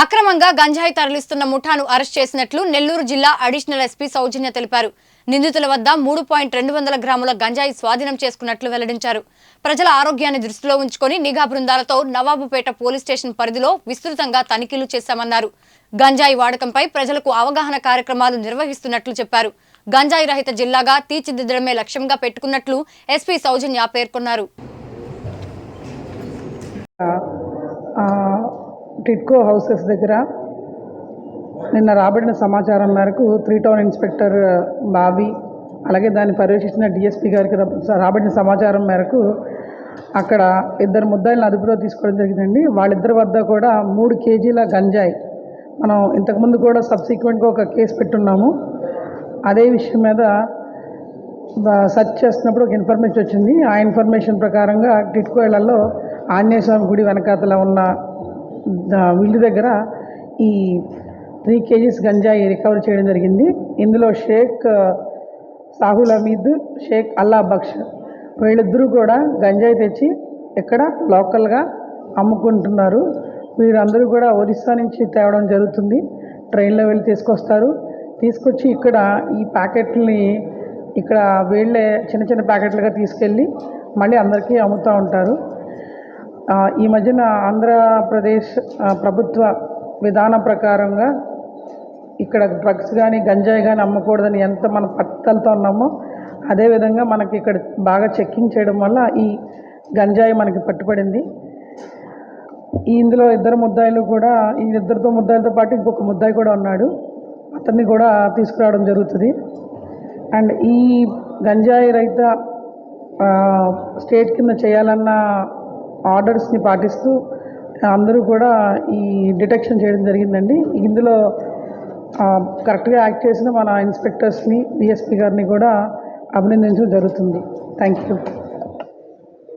అక్రమంగా గంజాయి తరలిస్తున్న ముఠాను అరెస్ట్ చేసినట్లు నెల్లూరు జిల్లా అడిషనల్ ఎస్పీ సౌజన్య తెలిపారు. నిందితుల వద్ద మూడు పాయింట్ రెండు వందల గ్రాముల గంజాయి స్వాధీనం చేసుకున్నట్లు వెల్లడించారు. ప్రజల ఆరోగ్యాన్ని దృష్టిలో ఉంచుకొని నిఘా బృందాలతో నవాబుపేట పోలీస్ స్టేషన్ పరిధిలో విస్తృతంగా తనిఖీలు చేశామన్నారు. గంజాయి వాడకంపై ప్రజలకు అవగాహన కార్యక్రమాలు నిర్వహిస్తున్నట్లు చెప్పారు. గంజాయి రహిత జిల్లాగా తీర్చిదిద్దడమే లక్ష్యంగా పెట్టుకున్నట్లు ఎస్పీ సౌజన్య పేర్కొన్నారు. టిట్కో హౌసెస్ దగ్గర నిన్న రాబడిన సమాచారం మేరకు త్రీ టౌన్ ఇన్స్పెక్టర్ బాబీ అలాగే దాన్ని పర్యవేక్షించిన డిఎస్పీ గారికి రాబడిన సమాచారం మేరకు అక్కడ ఇద్దరు ముద్దాయిలను అదుపులో తీసుకోవడం జరిగిందండి. వాళ్ళిద్దరి వద్ద కూడా మూడు కేజీల గంజాయి. మనం ఇంతకుముందు కూడా సబ్సిక్వెంట్గా ఒక కేసు పెట్టున్నాము. అదే విషయం మీద సెర్చ్ చేస్తున్నప్పుడు ఒక ఇన్ఫర్మేషన్ వచ్చింది. ఆ ఇన్ఫర్మేషన్ ప్రకారంగా టిట్కో ఆంజనేయ స్వామి గుడి వెనకాతల ఉన్న వీళ్ళ ఇల్లు దగ్గర ఈ త్రీ కేజీస్ గంజాయి రికవర్ చేయడం జరిగింది. ఇందులో షేక్ సాహుల్ హమీద్ షేక్ అల్లా బక్ష్ వీళ్ళిద్దరూ కూడా గంజాయి తెచ్చి ఇక్కడ లోకల్గా అమ్ముకుంటున్నారు. వీరందరూ కూడా ఒరిస్సా నుంచి తేవడం జరుగుతుంది. ట్రైన్లో వెళ్ళి తీసుకొస్తారు. తీసుకొచ్చి ఇక్కడ ఈ ప్యాకెట్లని ఇక్కడ వీళ్ళే చిన్న చిన్న ప్యాకెట్లుగా తీసుకెళ్ళి మళ్ళీ అందరికీ అమ్ముతూ ఉంటారు. ఈ మధ్యన ఆంధ్రప్రదేశ్ ప్రభుత్వ విధానం ప్రకారంగా ఇక్కడ డ్రగ్స్ కానీ గంజాయి కానీ అమ్మకూడదని ఎంత మనం పట్టుదలతో ఉన్నామో అదేవిధంగా మనకి ఇక్కడ బాగా చెక్కింగ్ చేయడం వల్ల ఈ గంజాయి మనకి పట్టుబడింది. ఇందులో ఇద్దరు ముద్దాయిలు కూడా ఈ ఇద్దరితో ముద్దాయిలతో పాటు ఇంకొక ముద్దాయి కూడా ఉన్నాడు. అతన్ని కూడా తీసుకురావడం జరుగుతుంది. అండ్ ఈ గంజాయి రహిత స్టేట్ కింద చేయాలన్న ఆర్డర్స్ని పాటిస్తూ అందరూ కూడా ఈ డిటెక్షన్ చేయడం జరిగిందండి. ఇందులో కరెక్ట్గా యాక్ట్ చేసిన మన ఇన్స్పెక్టర్స్ని డిఎస్పీ గారిని కూడా అభినందించడం జరుగుతుంది. Thank you